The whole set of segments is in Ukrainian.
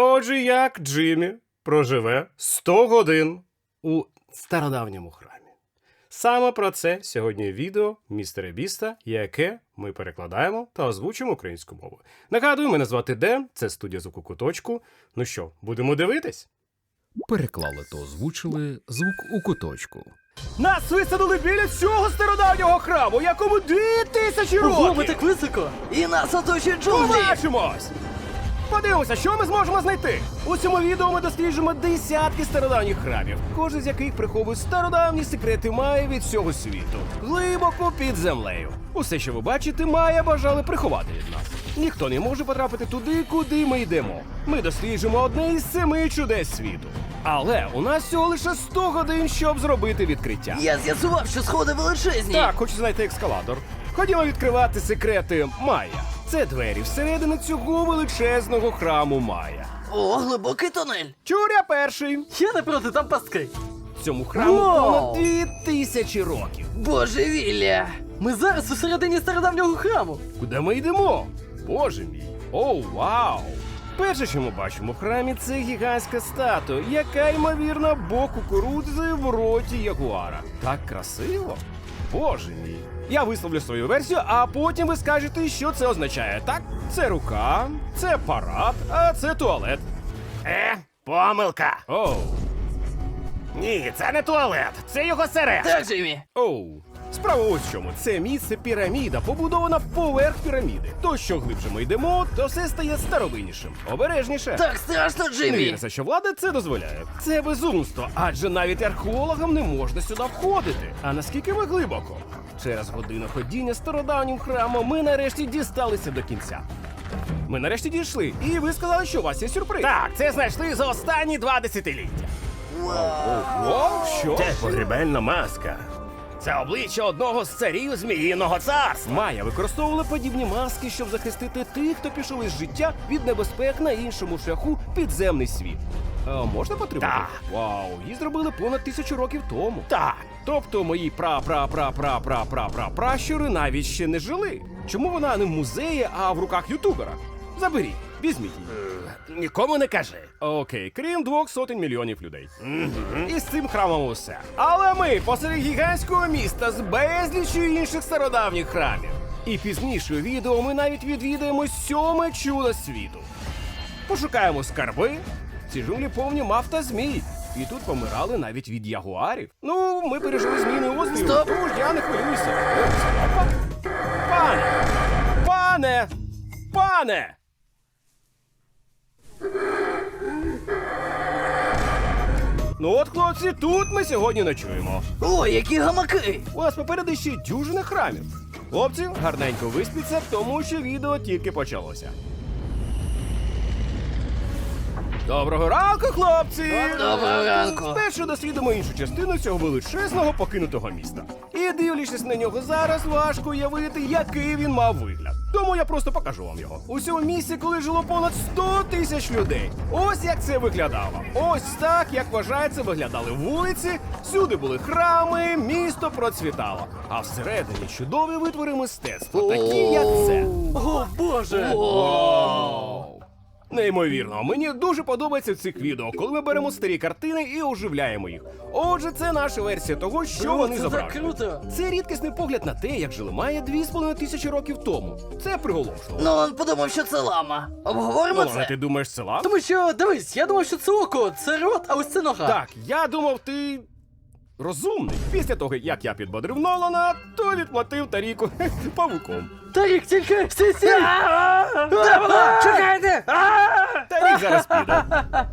Отже, як Джиммі проживе 100 годин у стародавньому храмі. Саме про це сьогодні відео містера Біста, яке ми перекладаємо та озвучимо українською мовою. Нагадую, мене звати Ден, це студія звуку куточку. Ну що, будемо дивитись? Переклали та озвучили звук у куточку. Нас висадили біля цього стародавнього храму, якому дві тисячі Ого, ми так високо! І нас оточують джунглі! Побачимось! Подивимося, що ми зможемо знайти. У цьому відео ми досліджуємо десятки стародавніх храмів, кожен з яких приховує стародавні секрети Майя від всього світу, глибоко під землею. Усе, що ви бачите, Майя бажали приховати від нас. Ніхто не може потрапити туди, куди ми йдемо. Ми досліджуємо одне із семи чудес світу. Але у нас всього лише 100 годин, щоб зробити відкриття. Я з'ясував, що сходи величезні! Так, хочу знайти ескалатор. Ходімо відкривати секрети Майя. Це двері всередину цього величезного храму Майя. О, глибокий тунель! Чуря перший. Я не проти, там пастки! Цьому храму понад дві тисячі років. Божевілля! Ми зараз у середині стародавнього храму! Куди ми йдемо? Боже мій. О, вау! Перше, що ми бачимо в храмі, це гігантська статуя, яка ймовірно бок кукурудзи в роті ягуара. Так красиво. Боже мій. Я висловлю свою версію, а потім ви скажете, що це означає. Так, це рука, це парад, а це туалет. Е, помилка. Оу. Ні, це не туалет, це його сережка. Так, Джиммі! Оу. Справа ось в чому. Це місце піраміда, побудована поверх піраміди. То що глибше ми йдемо, то все стає старовиннішим. Обережніше. Так страшно, Не Джиммі! віриться, що влада це дозволяє. Це безумство, адже навіть археологам не можна сюди входити. А наскільки ми глибоко? Через годину ходіння стародавнім храмом ми нарешті дісталися до кінця. Ми нарешті дійшли, і ви сказали, що у вас є сюрприз. Так, це знайшли за останні два десятиліття. О, що? Це погребельна маска. Це обличчя одного з царів Зміїного царства. Майя використовували подібні маски, щоб захистити тих, хто пішов із життя від небезпек на іншому шляху підземний світ. А можна потримати? Так. Вау, її зробили понад тисячу років тому. Так, Тобто мої пра пра пра пра пра пра пра пращури навіть ще не жили. Чому вона не в музеї, а в руках ютубера? Заберіть, візьміть її. нікому не кажи. Окей, крім двох сотень мільйонів людей. І з цим храмом усе. Але ми посеред гігантського міста з безлічю інших стародавніх храмів. І пізніше у відео ми навіть відвідаємо сьоме чудо світу. Пошукаємо скарби. Ці джунглі повні мав та змій. І тут помирали навіть від ягуарів. Ну, ми пережили зміни острів, Стоп! тож я не хвилююся. Опа. Пане! Пане! Пане! Ну от, хлопці, тут ми сьогодні ночуємо. О, які гамаки! У нас попереду ще дюжина храмів. Хлопці, гарненько виспіться, тому що відео тільки почалося. Доброго ранку, хлопці! Доброго ранку! Спершу дослідимо іншу частину цього величезного покинутого міста. І дивлячись на нього зараз, важко уявити, який він мав вигляд. Тому я просто покажу вам його. У цьому місці, коли жило понад 100 тисяч людей. Ось як це виглядало. Ось так, як вважається, виглядали вулиці. Всюди були храми, місто процвітало. А всередині чудові витвори мистецтва, такі як це. О, Боже! Вау! Неймовірно, мені дуже подобається в цих відео, коли ми беремо старі картини і оживляємо їх. Отже, це наша версія того, що Бро, вони це так зображують. круто! Це рідкісний погляд на те, як жили Майя 2,5 тисячі років тому. Це приголомшливо. Нолан подумав, що це лама. Обговоримо це? ти думаєш, це лав? Тому що, дивись, я думав, що це око, це рот, а ось це нога. Так, я думав, ти. Розумний. Після того, як я підбодрив Нолана, то відплатив Таріку павуком. Тарік, тільки сі сі! Чекайте! Тарік зараз піде.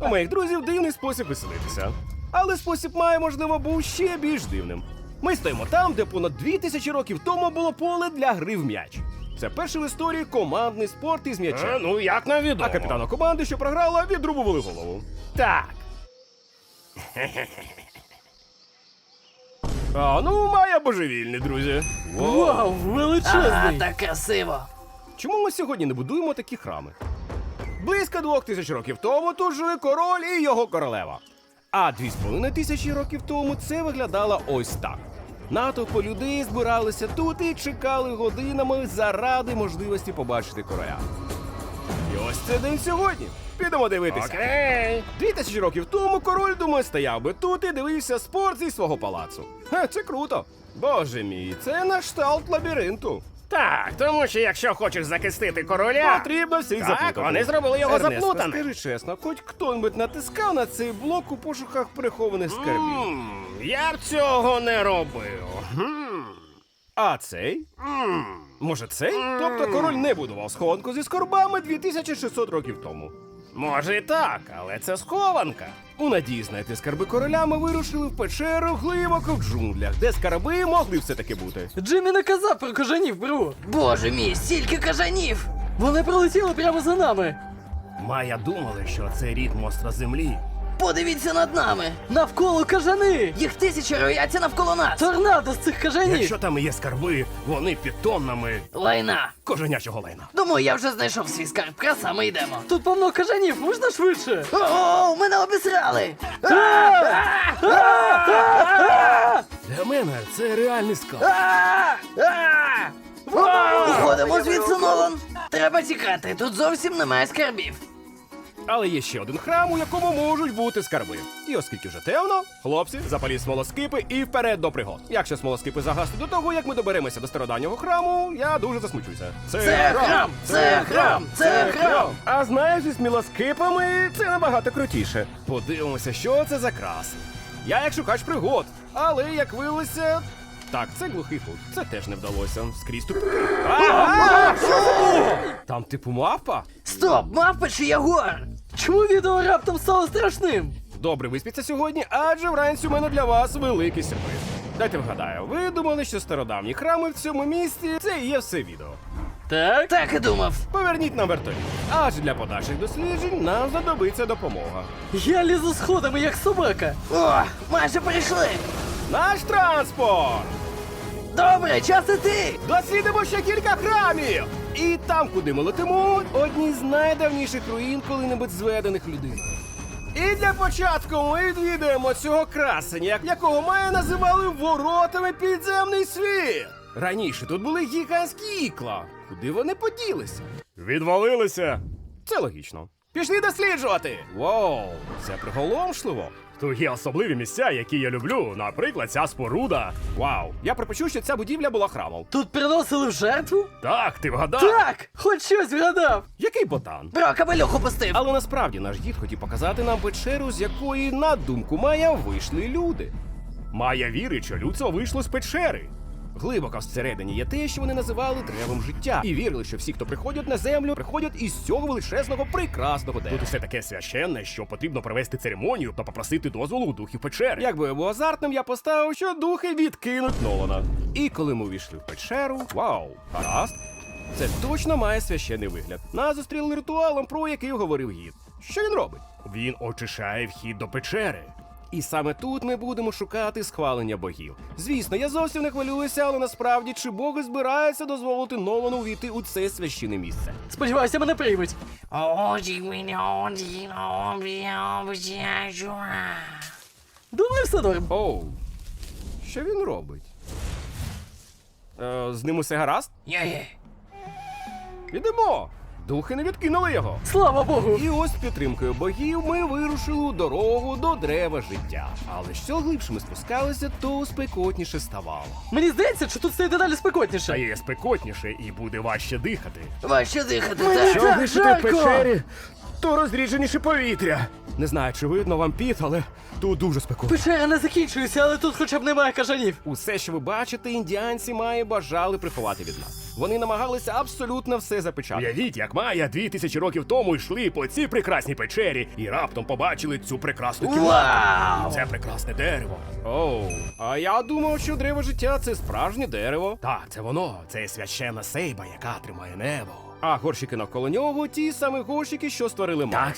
У моїх друзів дивний спосіб веселитися. Але спосіб має, можливо, був ще більш дивним. Ми стоїмо там, де понад дві тисячі років тому було поле для гри в м'яч. Це перший в історії командний спорт із Е, м'ячем. ну як нам відомо. А капітану команди, що програла, відрубували голову. Так. А ну, має божевільний, друзі. Вау, Ага, величезний! так красиво! Чому ми сьогодні не будуємо такі храми? Близько двох тисяч років тому тут жили король і його королева. А дві з половиною тисячі років тому це виглядало ось так. Натовпи людей збиралися тут і чекали годинами заради можливості побачити короля. І ось це день сьогодні. Підемо дивитися. Окей. Дві тисячі років тому король, думаю, стояв би тут і дивився спорт зі свого палацу. Ха, це круто. Боже мій, це на лабіринту. Так, тому що якщо хочеш захистити короля, Потрібно всіх Так, запутати. вони зробили його Ернесто, заплутаним. Скажи чесно, хоч хто-небудь натискав на цей блок у пошуках прихованих скарбів. М, я б цього не робив. А цей? Може цей? Тобто король не будував схованку зі скарбами 2600 років тому. Може і так, але це схованка. У надії знайти скарби короля ми вирушили в печеру глибоко в джунглях, де скарби могли все-таки бути. Джиммі не казав про кажанів, бру. Боже мій, стільки кажанів! Вони пролетіли прямо за нами. Майя думали, що це рід монстра землі. Подивіться над нами! Навколо кажани! Їх тисячі рояться навколо нас! Торнадо з цих кажанів! Якщо там є скарби, вони під тоннами Лайна! коженячого лайна. Думаю, я вже знайшов свій скарб, краса, ми йдемо. Тут повно кажанів, можна швидше? О, мене обісрали! Для мене це реальний скарб. Уходимо звідси, Нолан! Треба тікати, тут зовсім немає скарбів. Але є ще один храм, у якому можуть бути скарби. І оскільки вже темно, хлопці, запаліть смолоскипи і вперед до пригод. Якщо смолоскипи загаснуть до того, як ми доберемося до стародавнього храму, я дуже засмучуся. Це храм! Це храм! Це храм! А знаєш, зі смілоскипами це набагато крутіше. Подивимося, що це за крас. Я як шукач пригод, але як виявилося. Так, це глухий кут. Це теж не вдалося. Скрізь тут. Ага! Там типу мавпа? Стоп, мавпа чи ягуар? Чому відео раптом стало страшним? Добре, виспіться сьогодні, адже вранці у мене для вас великий сюрприз. Дайте вгадаю, ви думали, що стародавні храми в цьому місті це і є все відео. Так? Так і думав. Поверніть нам вертоліт. Адже для подальших досліджень нам знадобиться допомога. Я лізу сходами, як собака. О, майже прийшли. Наш транспорт! Добре, час іти. Дослідимо ще кілька храмів! І там, куди ми летимо, одні з найдавніших руїн коли-небудь зведених людиною. І для початку ми відвідаємо цього красення, якого має називали воротами підземний світ. Раніше тут були гігантські ікла. Куди вони поділися? Відвалилися. Це логічно. Пішли досліджувати. Вау, це приголомшливо. Тут є особливі місця, які я люблю, наприклад, ця споруда. Вау, я припущу, що ця будівля була храмом. Тут приносили в жертву? Так, ти вгадав. Так! Хоч щось вгадав! Який ботан? Бро, кабелюх опустив. Але насправді наш дід хотів показати нам печеру, з якої, на думку Майя, вийшли люди. Майя вірить, що людство вийшло з печери. Глибоко всередині є те, що вони називали древом життя, і вірили, що всі, хто приходять на землю, приходять із цього величезного прекрасного дерева. Тут усе таке священне, що потрібно провести церемонію та попросити дозволу у духів печери. Якби я був азартним, я поставив, що духи відкинуть Нолана. І коли ми увійшли в печеру, вау, гаразд. Це точно має священний вигляд. Нас зустріли ритуалом, про який говорив гід. Що він робить? Він очищає вхід до печери. І саме тут ми будемо шукати схвалення богів. Звісно, я зовсім не хвилююся, але насправді чи боги збираються дозволити Нолану увійти у це священне місце? Сподіваюся, мене приймуть. Думаю, все норм. Оу, що він робить? Е, з ним усе гаразд? Є-є. Ідемо! Духи не відкинули його. Слава Богу! І ось з підтримкою богів ми вирушили у дорогу до дерева життя. Але що глибше ми спускалися, то спекотніше ставало. Мені здається, що тут стає дедалі Та спекотніше. є спекотніше і буде важче дихати. Важче дихати, так. так жарко! то розрідженіше повітря. Не знаю, чи видно вам піт, але тут дуже спекотно. Печера не закінчується, але тут хоча б немає кажанів. Усе, що ви бачите, індіанці має бажали приховати від нас. Вони намагалися абсолютно все запечатати. Уявіть, як Майя дві тисячі років тому йшли по цій прекрасній печері і раптом побачили цю прекрасну кімнату. Це прекрасне дерево. Оу, а я думав, що древо життя це справжнє дерево. Так, це воно. Це священна сейба, яка тримає небо. А горщики навколо нього ті самі горщики, що створили мав,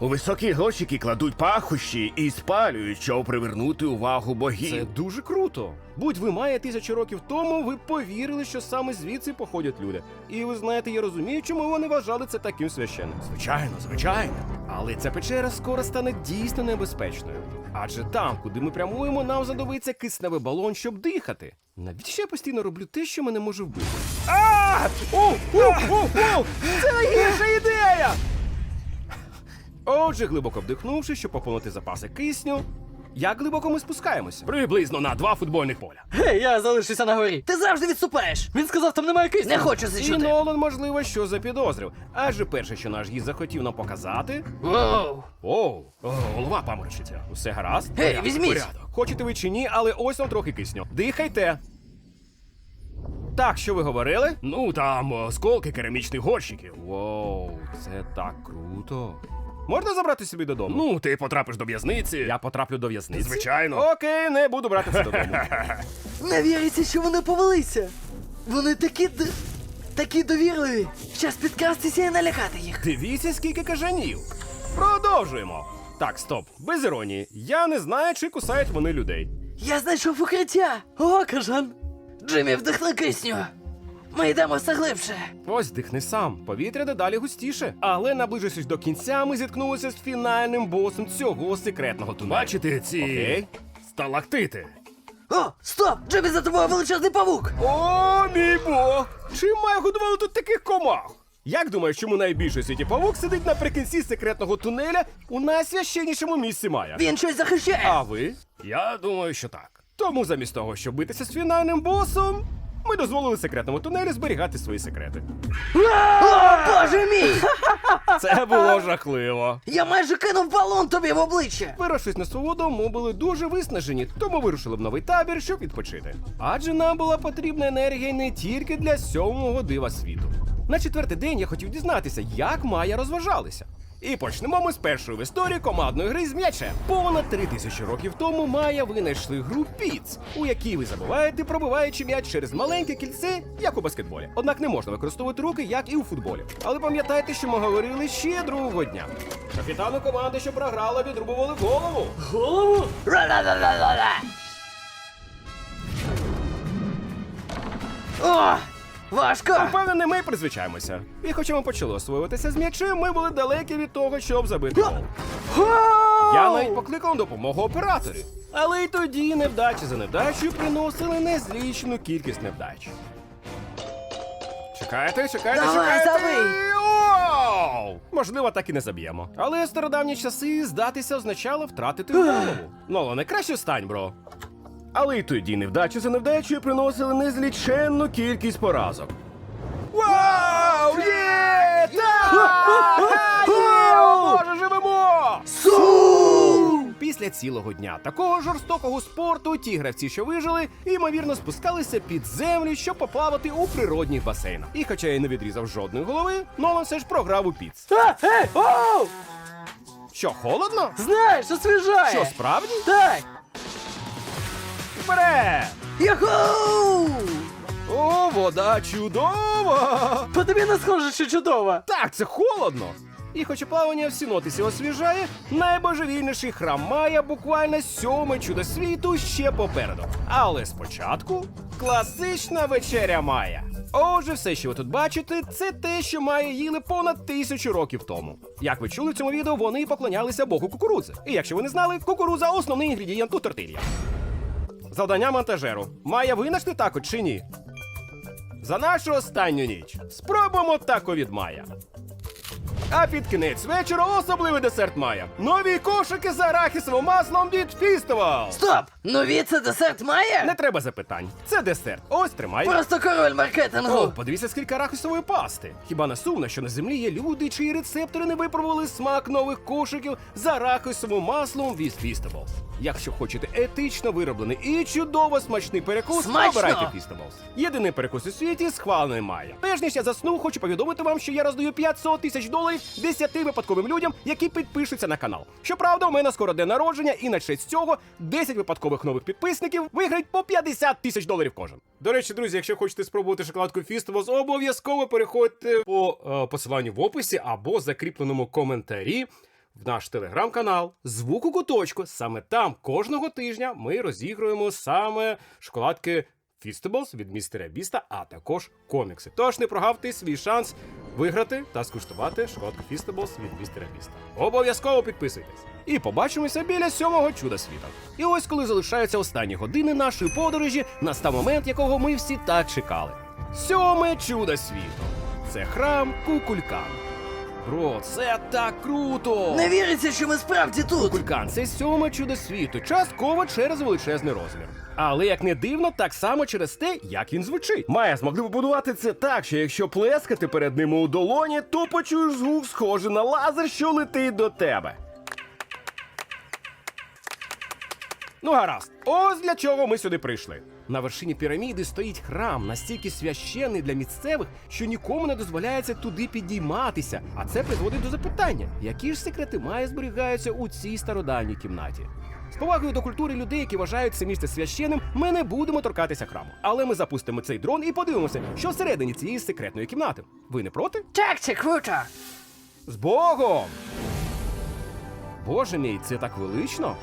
У високі горщики кладуть пахощі і спалюють, щоб привернути увагу Це богів. дуже круто. Будь ви має тисячі років тому, ви повірили, що саме звідси походять люди. І ви знаєте, я розумію, чому вони вважали це таким священним. Звичайно, звичайно. Але ця печера скоро стане дійсно небезпечною. Адже там, куди ми прямуємо, нам знадобиться кисневий балон, щоб дихати. Навіщо я постійно роблю те, що мене може вбити? А! У! У! У! У! Це найгірша ідея! Отже, глибоко вдихнувши, щоб поповнити запаси кисню. Як глибоко ми спускаємося? Приблизно на два футбольних поля. Гей, я залишуся на горі. Ти завжди відступаєш. Він сказав, там немає кисню. Не хочу це І чути. Нолан, можливо, що запідозрив. Адже перше, що наш гість захотів нам показати. Воу. Оу, О, голова паморочиться. усе гаразд? Гей, Порядок, візьміть. порядок. Хочете ви чи ні, але ось вам трохи кисню. Дихайте. Так, що ви говорили? Ну там осколки керамічних горщиків. Воу, це так круто. Можна забрати собі додому? Ну, ти потрапиш до в'язниці. я потраплю до в'язниці. Звичайно. Окей, не буду брати це додому. Не віриться, що вони повелися. Вони такі д... такі довірливі. Час підкрастися і налякати їх. Дивіться, скільки кажанів. Продовжуємо. Так, стоп, без іронії. Я не знаю, чи кусають вони людей. Я знайшов укриття. О, кажан. Джиммі, вдихни кисню. Ми йдемо все глибше. Ось дихни сам. Повітря дедалі густіше. Але наближившись до кінця, ми зіткнулися з фінальним босом цього секретного тунелю. Бачите ці Окей. сталактити? О, стоп! Джиммі, за тобою величезний павук! О, мій бог! Чим має годували тут таких комах? Як думаєш, чому найбільший світі павук сидить наприкінці секретного тунеля у найсвященнішому місці Майя? Він щось захищає! А ви? Я думаю, що так. Тому замість того, щоб битися з фінальним босом, ми дозволили секретному тунелю зберігати свої секрети. О, боже мій! Це було жахливо. Я майже кинув балон тобі в обличчя! Вирушившись на свободу, ми були дуже виснажені, тому вирушили в новий табір, щоб відпочити. Адже нам була потрібна енергія не тільки для сьомого дива світу. На четвертий день я хотів дізнатися, як Майя розважалися. І почнемо ми з першої в історії командної гри з м'ячем. Понад три тисячі років тому Майя винайшли гру Піц, у якій ви забуваєте, пробиваючи м'яч через маленьке кільце, як у баскетболі. Однак не можна використовувати руки, як і у футболі. Але пам'ятайте, що ми говорили ще другого дня. Капітану команди, що програла, відрубували голову. Голову? Ра-ла-ла-ла-ла-ла! Важко! Впевнений, ми призвичаємося. І хоча ми почали освоюватися з м'ячем, ми були далекі від того, щоб забити гол. Я навіть покликав на допомогу операторів. Але й тоді невдачі за невдачею приносили незлічену кількість невдач. Чекайте, чекайте, Давай, чекайте. забий. Оу! Можливо, так і не заб'ємо. Але в стародавні часи здатися означало втратити голову. Нолане, краще встань, бро. Але й тоді невдачі за невдачею приносили незліченну кількість поразок. Вау! Є! Так! Є! Боже, живемо! Після цілого дня такого жорстокого спорту ті гравці, що вижили, ймовірно спускалися під землю, щоб поплавати у природних басейнах. І хоча я не відрізав жодної голови, Нолан все ж програв у піц. А, ей, оу! Що, холодно? Знаєш, освіжає. Що, справді? Так. Вперед! Юху! О, вода чудова! По тобі не схоже, що чудово. Так, це холодно. І хоч плавання в нотисі освіжає, найбожевільніший храм Майя буквально сьоме чудо світу ще попереду. Але спочатку класична вечеря Майя. Отже, все, що ви тут бачите, це те, що Майя їли понад тисячу років тому. Як ви чули в цьому відео, вони поклонялися богу кукурудзи. І якщо ви не знали, кукурудза основний інгредієнт у тортильях. Завдання монтажеру. Має винайти тако чи ні? За нашу останню ніч спробуємо тако від Майя. А під кінець вечора особливий десерт Майя. Нові кошики з арахісовим маслом від Фістивал. Стоп! Нові це десерт має? Не треба запитань. Це десерт. Ось тримай. Просто король О, маркетингу! подивіться, скільки арахісової пасти. Хіба не сумно, що на землі є люди, чиї рецептори не випробували смак нових кошиків з арахісовим маслом від Фістивал. Якщо хочете етично вироблений і чудово смачний перекус, Смачно! обирайте Feastables. Єдиний перекус у світі схвалений Майя. Перш ніж я засну, хочу повідомити вам, що я роздаю 500 тисяч доларів 10 випадковим людям, які підпишуться на канал. Щоправда, у мене скоро день народження, і на честь цього 10 випадкових нових підписників виграють по 50 тисяч доларів кожен. До речі, друзі, якщо хочете спробувати шоколадку Feastables, обов'язково переходьте по е, посиланню в описі або закріпленому коментарі в наш телеграм-канал Звук у куточку. Саме там кожного тижня ми розігруємо саме шоколадки Feastables від містера Біста, а також комікси. Тож не прогавте свій шанс виграти та скуштувати шоколадку Фістеблс від містера міста. Обов'язково підписуйтесь. І побачимося біля сьомого чуда світа. І ось коли залишаються останні години нашої подорожі, настав момент, якого ми всі так чекали. Сьоме чудо світу. Це храм Кукулькан. Бро, це так круто! Не віриться, що ми справді тут. Кулькан це сьоме чудо світу, частково через величезний розмір. Але як не дивно, так само через те, як він звучить. Майя змогли побудувати це так, що якщо плескати перед ними у долоні, то почуєш звук схожий на лазер, що летить до тебе. Ну гаразд, ось для чого ми сюди прийшли. На вершині піраміди стоїть храм, настільки священний для місцевих, що нікому не дозволяється туди підійматися. А це призводить до запитання, які ж секрети має зберігаються у цій стародавній кімнаті. З повагою до культури людей, які вважають це місце священним, ми не будемо торкатися храму. Але ми запустимо цей дрон і подивимося, що всередині цієї секретної кімнати. Ви не проти? Так, це круто. З Богом! Боже мій, це так велично.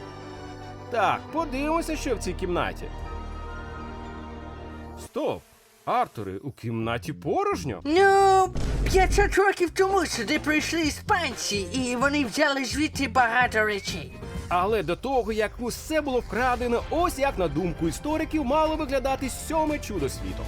Так, подивимося, що в цій кімнаті. Стоп! Артури, у кімнаті порожньо. Ну, 500 років тому сюди прийшли іспанці, і вони взяли звідти багато речей. Але до того, як усе було вкрадено, ось як на думку істориків мало виглядати сьоме чудо світу.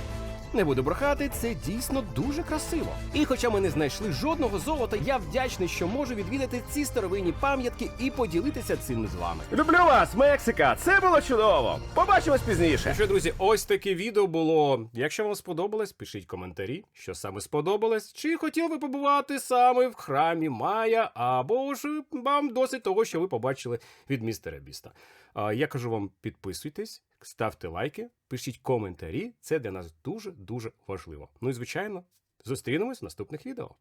Не буду брехати, це дійсно дуже красиво. І хоча ми не знайшли жодного золота, я вдячний, що можу відвідати ці старовинні пам'ятки і поділитися цим з вами. Люблю вас, Мексика! Це було чудово! Побачимось пізніше. Що, друзі, ось таке відео було. Якщо вам сподобалось, пишіть коментарі, що саме сподобалось, чи хотів ви побувати саме в храмі Майя, або ж вам досить того, що ви побачили від містера Біста. Я кажу вам, підписуйтесь, ставте лайки, пишіть коментарі. Це для нас дуже дуже важливо. Ну і звичайно, зустрінемось в наступних відео.